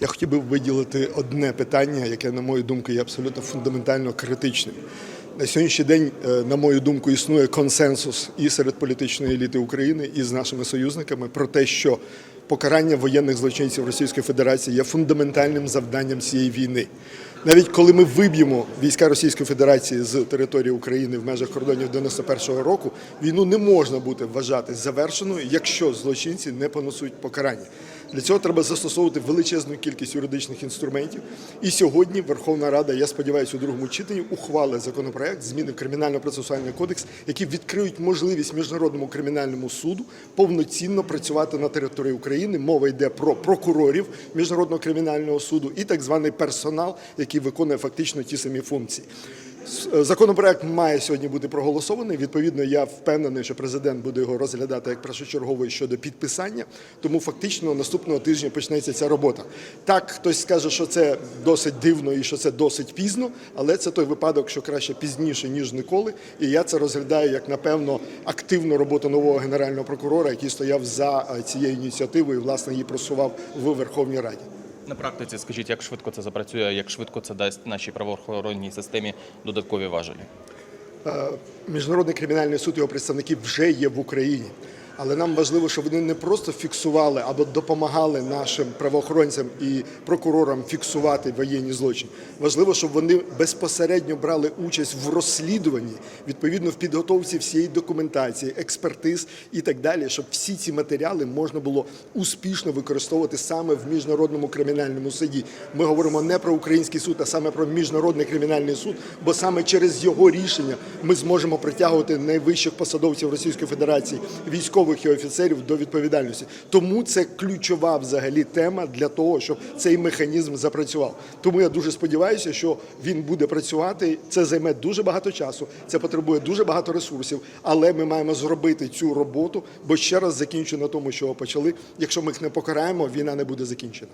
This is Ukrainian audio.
Я хотів би виділити одне питання, яке, на мою думку, є абсолютно фундаментально критичним. На сьогоднішній день, е, на мою думку, існує консенсус і серед політичної еліти України, і з нашими союзниками про те, що покарання воєнних злочинців Російської Федерації є фундаментальним завданням цієї війни. Навіть коли ми виб'ємо війська Російської Федерації з території України в межах кордонів 91-го року, війну не можна буде вважати завершеною, якщо злочинці не понесуть покарання. Для цього треба застосовувати величезну кількість юридичних інструментів. І сьогодні Верховна Рада, я сподіваюся, у другому читанні ухвалить законопроект зміни в кримінально-процесуальний кодекс, які відкриють можливість міжнародному кримінальному суду повноцінно працювати на території України. Мова йде про прокурорів міжнародного кримінального суду і так званий персонал, який виконує фактично ті самі функції. Законопроект має сьогодні бути проголосований. Відповідно, я впевнений, що президент буде його розглядати як першочерговий щодо підписання. Тому фактично наступного тижня почнеться ця робота. Так, хтось скаже, що це досить дивно і що це досить пізно, але це той випадок, що краще пізніше ніж ніколи. І я це розглядаю як напевно активну роботу нового генерального прокурора, який стояв за е, цією ініціативою, і власне її просував в Верховній Раді. На практиці скажіть, як швидко це запрацює, як швидко це дасть нашій правоохоронній системі додаткові важелі? Міжнародний кримінальний суд його представників вже є в Україні. Але нам важливо, щоб вони не просто фіксували або допомагали нашим правоохоронцям і прокурорам фіксувати воєнні злочини. Важливо, щоб вони безпосередньо брали участь в розслідуванні, відповідно в підготовці всієї документації, експертиз і так далі, щоб всі ці матеріали можна було успішно використовувати саме в міжнародному кримінальному суді. Ми говоримо не про український суд, а саме про міжнародний кримінальний суд, бо саме через його рішення ми зможемо притягувати найвищих посадовців Російської Федерації, військових і офіцерів до відповідальності. Тому це ключова взагалі тема для того, щоб цей механізм запрацював. Тому я дуже сподіваюся, що він буде працювати. Це займе дуже багато часу, це потребує дуже багато ресурсів, але ми маємо зробити цю роботу, бо ще раз закінчу на тому, що почали. Якщо ми їх не покараємо, війна не буде закінчена.